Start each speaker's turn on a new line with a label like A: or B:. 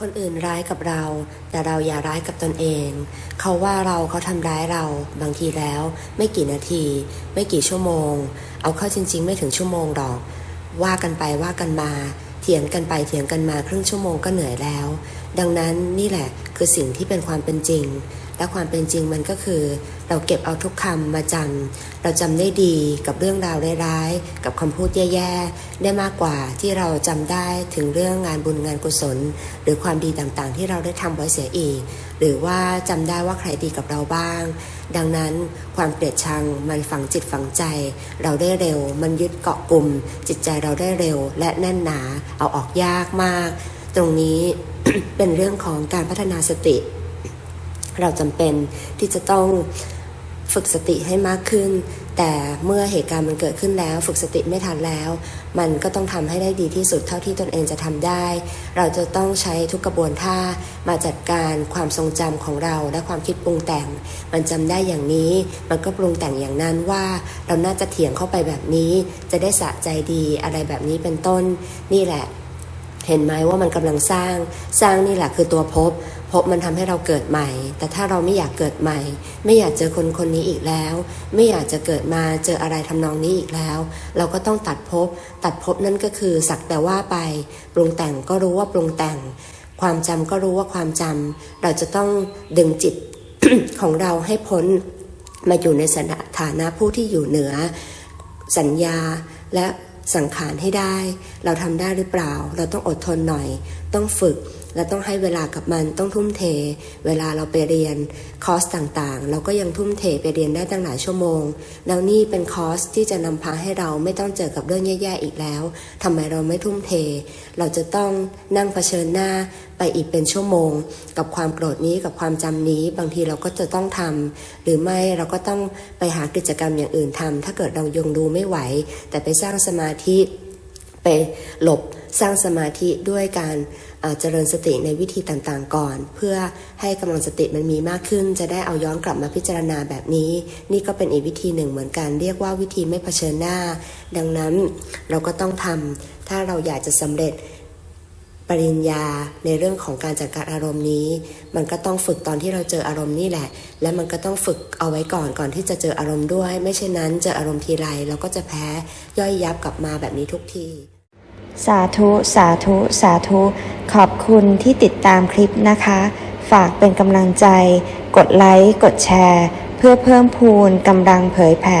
A: คนอื่นร้ายกับเรา แต่เราอย่าร้ายกับตนเอง เขาว่าเราเขาทำร้ายเราบางทีแล้ว ไม่กี่นาที ไม่กี่ชั่วโมง เอาเข้าจริง ๆ ไม่ถึงชั่วโมงหรอก ว่ากันไปว่ากันมา เถียงกันไปเถียงกันมาครึ่งชั่วโมงก็เหนื่อยแล้ว ดังนั้นนี่แหละคือสิ่งที่เป็นความเป็นจริง และความเป็นจริงมันก็คือ เราเก็บเอาทุกคำมาจำเราจำได้ดีกับเรื่องราวร้ายๆ กับคำพูดแย่ๆ ได้มากกว่าที่เราจำได้ถึงเรื่องงานบุญงานกุศล หรือความดีต่างๆ ที่เราได้ทำไว้เสียอีก หรือว่าจำได้ว่าใครดีกับเราบ้าง ดังนั้นความเกลียดชังมันฝังจิตฝังใจ เราได้เร็ว มันยึดเกาะกลุ่ม จิตใจเราได้เร็ว และแน่นหนาเอาออกยากมาก ตรงนี้เป็นเรื่องของการพัฒนาสติ เราจำเป็นที่จะต้องฝึกสติให้มากขึ้น แต่เมื่อเหตุการณ์มันเกิดขึ้นแล้ว ฝึกสติไม่ทันแล้ว มันก็ต้องทำให้ได้ดีที่สุดเท่าที่ตนเองจะทำได้ เราจะต้องใช้ทุกกระบวนท่ามาจัดการความทรงจำของเราและความคิดปรุงแต่ง มันจำได้อย่างนี้ มันก็ปรุงแต่งอย่างนั้นว่า เราน่าจะเถียงเข้าไปแบบนี้ จะได้สะใจดีอะไรแบบนี้เป็นต้น นี่แหละ เห็นไหมว่ามันกำลังสร้าง สร้างนี่แหละคือตัวภพภ พบมันทำให้เราเกิดใหม่ แต่ถ้าเราไม่อยากเกิดใหม่ ไม่อยากเจอคนคนนี้อีกแล้ว ไม่อยากจะเกิดมาเจออะไรทำนองนี้อีกแล้ว เราก็ต้องตัดภพตัดภพนั่นก็คือสักแต่ว่าไป ปรุงแต่งก็รู้ว่าปรุงแต่ง ความจำก็รู้ว่าความจำเราจะต้องดึงจิตของเราให้พ้นมาอยู่ในสถานะผู้ที่อยู่เหนือ สัญญาและสังขารให้ได้ เราทำได้หรือเปล่า เราต้องอดทนหน่อย ต้องฝึก และต้องให้เวลากับมันต้องทุ่มเท เวลาเราไปเรียนคอร์สต่างๆ เราก็ยังทุ่มเทไปเรียนได้ตั้งหลายชั่วโมง แล้วนี่เป็นคอร์สที่จะนำพาให้เราไม่ต้องเจอกับเรื่องแย่ๆอีกแล้วทำไมเราไม่ทุ่มเท เราจะต้องนั่งเผชิญหน้าไปอีกเป็นชั่วโมง กับความโกรธนี้กับความจำนี้ บางทีเราก็จะต้องทำหรือไม่เราก็ต้องไปหากิจกรรมอย่างอื่นทำถ้าเกิดเรายังดูไม่ไหว แต่ไปสร้างสมาธิ ไปหลบสร้างสมาธิด้วยการเจริญสติในวิธีต่างๆก่อน เพื่อให้กำลังสติมันมีมากขึ้น จะได้เอาย้อนกลับมาพิจารณาแบบนี้ นี่ก็เป็นอีกวิธีหนึ่งเหมือนกันเรียกว่าวิธีไม่เผชิญหน้า ดังนั้นเราก็ต้องทำถ้าเราอยากจะสำเร็จ ปริญญาในเรื่องของการจัดการอารมณ์นี้ มันก็ต้องฝึกตอนที่เราเจออารมณ์นี่แหละ และมันก็ต้องฝึกเอาไว้ก่อนก่อนที่จะเจออารมณ์ด้วย ไม่เช่นนั้นเจออารมณ์ทีไรเราก็จะแพ้ย่อยยับกลับมาแบบนี้ทุกที
B: สาธุ สาธุ สาธุ ขอบคุณที่ติดตามคลิปนะคะ ฝากเป็นกำลังใจ กดไลค์กดแชร์ เพื่อเพิ่มพูนกำลังเผยแผ่